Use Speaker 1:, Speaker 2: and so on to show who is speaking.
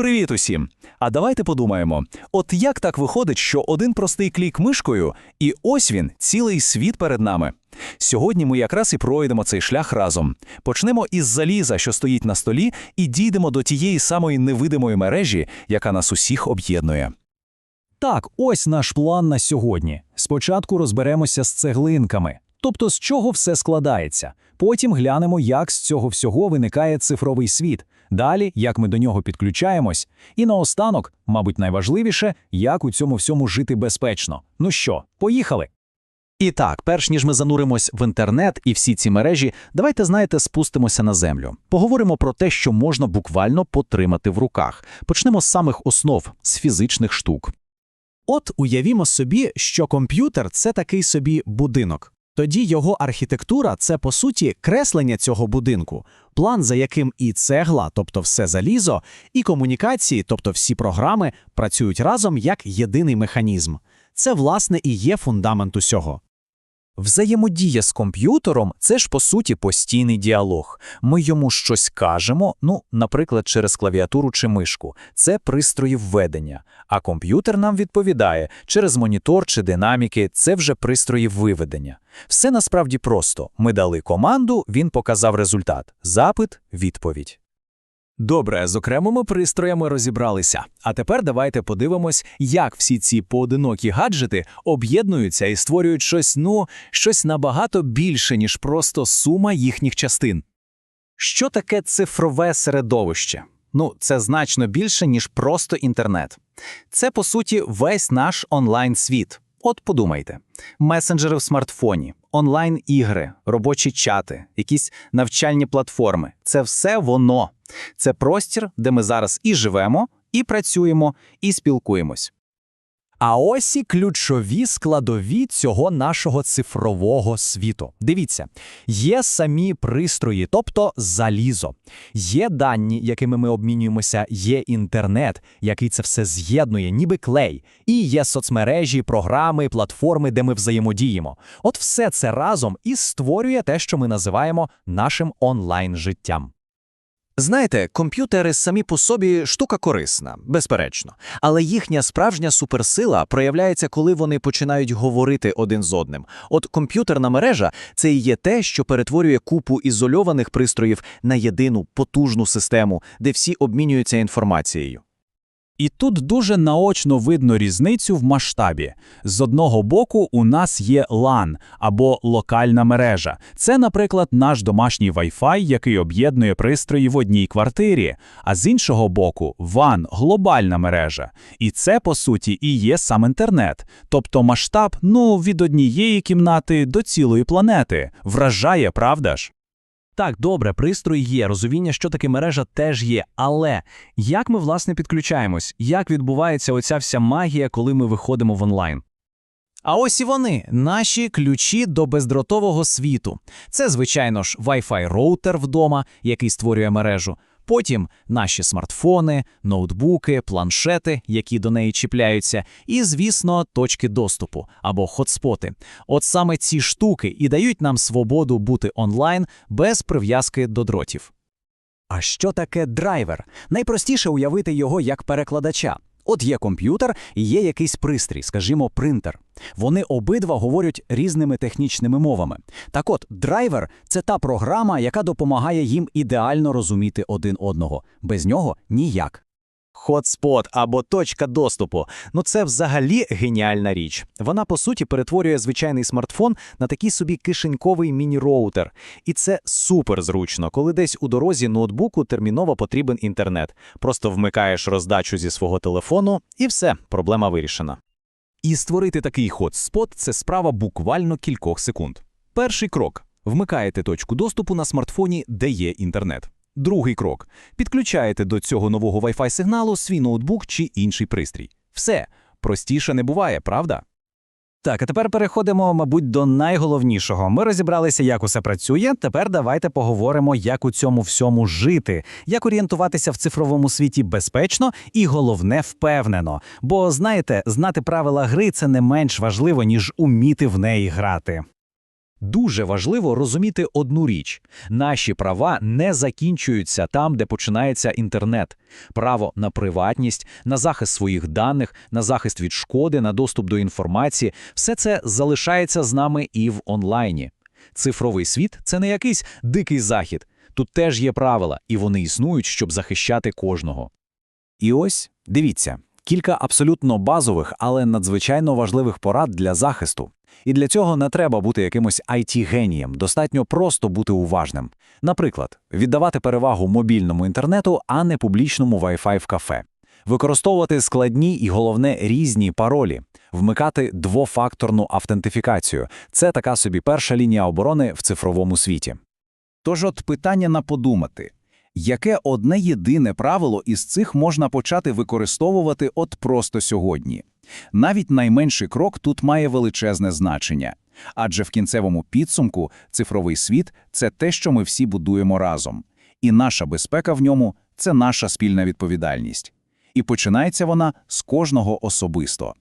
Speaker 1: Привіт усім! А давайте подумаємо: от як так виходить, що один простий клік мишкою, і ось він, цілий світ перед нами. Сьогодні ми якраз і пройдемо цей шлях разом. Почнемо із заліза, що стоїть на столі, і дійдемо до тієї самої невидимої мережі, яка нас усіх об'єднує.
Speaker 2: Так, ось наш план на сьогодні. Спочатку розберемося з цеглинками, тобто з чого все складається. Потім глянемо, як з цього всього виникає цифровий світ. Далі, як ми до нього підключаємось. І наостанок, мабуть, найважливіше, як у цьому всьому жити безпечно. Ну що, поїхали?
Speaker 3: І так, перш ніж ми зануримось в інтернет і всі ці мережі, давайте, знаєте, спустимося на землю. Поговоримо про те, що можна буквально потримати в руках. Почнемо з самих основ, з фізичних штук.
Speaker 4: От уявімо собі, що комп'ютер це такий собі будинок. Тоді його архітектура це по суті креслення цього будинку, план, за яким і цегла, тобто все залізо, і комунікації, тобто всі програми, працюють разом як єдиний механізм. Це, власне, і є фундамент усього.
Speaker 2: Взаємодія з комп'ютером це ж по суті постійний діалог. Ми йому щось кажемо, ну, наприклад, через клавіатуру чи мишку. Це пристрої введення. А комп'ютер нам відповідає через монітор чи динаміки, це вже пристрої виведення. Все насправді просто. Ми дали команду, він показав результат. Запит, відповідь.
Speaker 4: Добре, з окремими пристроями розібралися. А тепер давайте подивимось, як всі ці поодинокі гаджети об'єднуються і створюють щось, ну, щось набагато більше, ніж просто сума їхніх частин.
Speaker 3: Що таке цифрове середовище? Ну, це значно більше, ніж просто інтернет. Це, по суті, весь наш онлайн-світ. От подумайте: месенджери в смартфоні, онлайн-ігри, робочі чати, якісь навчальні платформи це все воно. Це простір, де ми зараз і живемо, і працюємо, і спілкуємось.
Speaker 2: А ось і ключові складові цього нашого цифрового світу. Дивіться, є самі пристрої, тобто залізо, є дані, якими ми обмінюємося, є інтернет, який це все з'єднує, ніби клей, і є соцмережі, програми, платформи, де ми взаємодіємо. От все це разом і створює те, що ми називаємо нашим онлайн-життям.
Speaker 3: Знаєте, комп'ютери самі по собі штука корисна, безперечно, але їхня справжня суперсила проявляється, коли вони починають говорити один з одним. От комп'ютерна мережа це і є те, що перетворює купу ізольованих пристроїв на єдину потужну систему, де всі обмінюються інформацією.
Speaker 2: І тут дуже наочно видно різницю в масштабі. З одного боку, у нас є LAN або локальна мережа. Це, наприклад, наш домашній Wi-Fi, який об'єднує пристрої в одній квартирі. А з іншого боку, WAN – глобальна мережа. І це, по суті, і є сам інтернет. Тобто масштаб, ну, від однієї кімнати до цілої планети. Вражає, правда ж?
Speaker 4: Так, добре, пристрой є, розуміння, що таке мережа, теж є. Але як ми власне підключаємось? Як відбувається оця вся магія, коли ми виходимо в онлайн? А ось і вони, наші ключі до бездротового світу. Це, звичайно ж, Wi-Fi роутер вдома, який створює мережу. Потім наші смартфони, ноутбуки, планшети, які до неї чіпляються, і, звісно, точки доступу або хотспоти. От саме ці штуки і дають нам свободу бути онлайн без прив'язки до дротів.
Speaker 2: А що таке драйвер? Найпростіше уявити його як перекладача. От є комп'ютер і є якийсь пристрій, скажімо, принтер. Вони обидва говорять різними технічними мовами. Так от, драйвер це та програма, яка допомагає їм ідеально розуміти один одного. Без нього ніяк.
Speaker 3: Хотспот або точка доступу. Ну це взагалі геніальна річ. Вона по суті перетворює звичайний смартфон на такий собі кишеньковий міні-роутер. І це супер зручно, коли десь у дорозі ноутбуку терміново потрібен інтернет. Просто вмикаєш роздачу зі свого телефону, і все, проблема вирішена.
Speaker 1: І створити такий хотспот – це справа буквально кількох секунд. Перший крок – вмикаєте точку доступу на смартфоні, де є інтернет. Другий крок – підключаєте до цього нового Wi-Fi сигналу свій ноутбук чи інший пристрій. Все, простіше не буває, правда?
Speaker 2: Так, а тепер переходимо, мабуть, до найголовнішого. Ми розібралися, як усе працює. Тепер давайте поговоримо, як у цьому всьому жити, як орієнтуватися в цифровому світі безпечно і головне впевнено. Бо знаєте, знати правила гри це не менш важливо, ніж уміти в неї грати.
Speaker 1: Дуже важливо розуміти одну річ: наші права не закінчуються там, де починається інтернет. Право на приватність, на захист своїх даних, на захист від шкоди, на доступ до інформації все це залишається з нами і в онлайні. Цифровий світ це не якийсь дикий захід. Тут теж є правила, і вони існують, щоб захищати кожного.
Speaker 2: І ось, дивіться, кілька абсолютно базових, але надзвичайно важливих порад для захисту. І для цього не треба бути якимось IT-генієм, достатньо просто бути уважним. Наприклад, віддавати перевагу мобільному інтернету, а не публічному Wi-Fi в кафе. Використовувати складні і, головне, різні паролі. Вмикати двофакторну автентифікацію. Це така собі перша лінія оборони в цифровому світі.
Speaker 5: Тож от питання на подумати. Яке одне єдине правило із цих можна почати використовувати от просто сьогодні? Навіть найменший крок тут має величезне значення. Адже в кінцевому підсумку цифровий світ – це те, що ми всі будуємо разом. І наша безпека в ньому – це наша спільна відповідальність. І починається вона з кожного особисто.